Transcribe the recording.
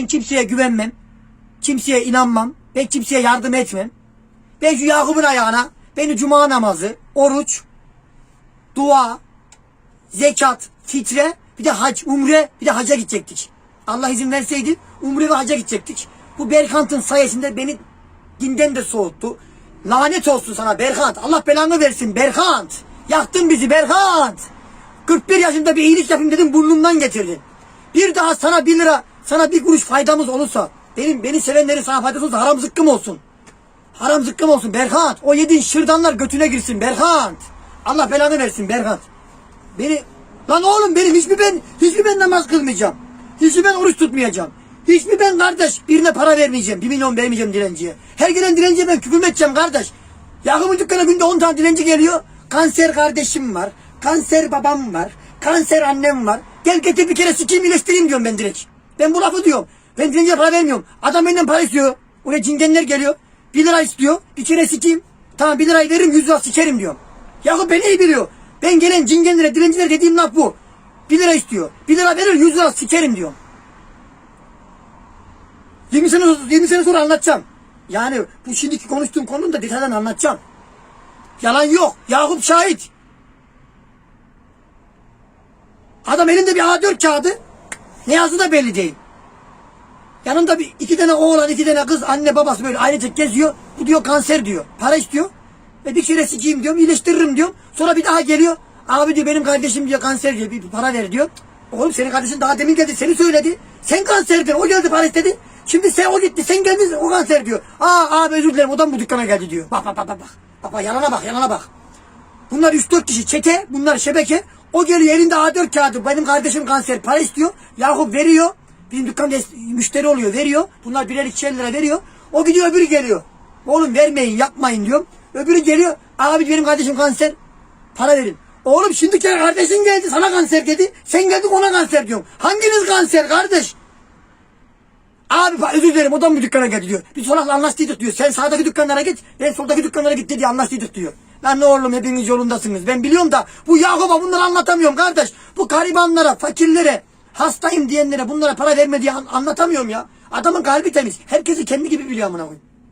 Ben kimseye güvenmem. Kimseye inanmam. Ben kimseye yardım etmem. Ben şu Yakup'un ayağına beni cuma namazı, oruç, dua, zekat, fitre, bir de hac, umre, bir de haca gidecektik. Allah izin verseydi umre ve haca gidecektik. Bu Berkant'ın sayesinde beni dinden de soğuttu. Lanet olsun sana Berkant. Allah belanı versin Berkant. Yaktın bizi Berkant. 41 yaşında bir iyilik yapayım dedim burnumdan getirdin. Bir daha sana bir lira, sana bir kuruş faydamız olursa, benim beni sevenlerin sana faydası olursa haram zıkkım olsun. Haram zıkkım olsun Berkant. O yediğin şırdanlar götüne girsin Berkant. Allah belanı versin Berkant. Beni lan oğlum benim hiçbir ben hiçbir ben namaz kılmayacağım. Hiçbir ben oruç tutmayacağım. Hiçbir ben kardeş birine para vermeyeceğim. Bir milyon vermeyeceğim dilenciye. Her gelen dilenciye ben küfür edeceğim kardeş. Yakımın dükkana günde 10 tane dilenci geliyor. Kanser kardeşim var. Kanser babam var. Kanser annem var. Gel getir bir kere sikeyim iyileştireyim diyorum ben direkt. Ben bu lafı diyorum. Ben dilenciye para vermiyorum. Adam benden para istiyor. Oraya cingenler geliyor. 1 lira istiyor. Bir kere sikeyim. Tamam 1 lirayı veririm 100 lira sikerim diyorum. Yakup beni iyi biliyor. Ben gelen cingenlere, dilencilere dediğim laf bu. 1 lira istiyor. 1 lira verir 100 lira sikerim diyorum. 20 sene, 20 sene sonra anlatacağım. Yani bu şimdiki konuştuğum konunun da detaylarını anlatacağım. Yalan yok. Yakup şahit. Adam elinde bir A4 kağıdı. Ne yazdığı da belli değil. Yanında bir iki tane oğlan, iki tane kız, anne babası böyle ailecek geziyor. Bu diyor kanser diyor. Para istiyor. Ve bir kere sikeyim diyorum, iyileştiririm diyorum. Sonra bir daha geliyor. Abi diyor benim kardeşim diyor kanser diyor. Bir para ver diyor. Oğlum senin kardeşin daha demin geldi seni söyledi. Sen kanserdin. O geldi para istedi. Şimdi sen o gitti. Sen geldin o kanser diyor. Aa abi özür dilerim o da mı bu dükkana geldi diyor. Bak bak bak. bak. Bak bak yalana bak yalana bak. Bunlar 3-4 kişi çete, bunlar şebeke. O geliyor elinde A4 kağıdı. Benim kardeşim kanser para istiyor. Yakup veriyor. Bizim dükkanda müşteri oluyor veriyor. Bunlar birer ikişer lira veriyor. O gidiyor öbürü geliyor. Oğlum vermeyin yapmayın diyorum. Öbürü geliyor. Abi benim kardeşim kanser. Para verin. Oğlum şimdi kardeşin geldi sana kanser dedi. Sen geldin ona kanser diyorum. Hanginiz kanser kardeş? Abi özür dilerim o da mı dükkana geldi diyor. Biz solakla anlaştıydık diyor. Sen sağdaki dükkanlara git. Ben soldaki dükkanlara git diye anlaştıydık diyor. Lan oğlum hepiniz yolundasınız. Ben biliyorum da bu Yakup'a bunları anlatamıyorum kardeş. Bu garibanlara, fakirlere, hastayım diyenlere bunlara para verme diye an- anlatamıyorum ya. Adamın kalbi temiz. Herkesi kendi gibi biliyor amına koyayım.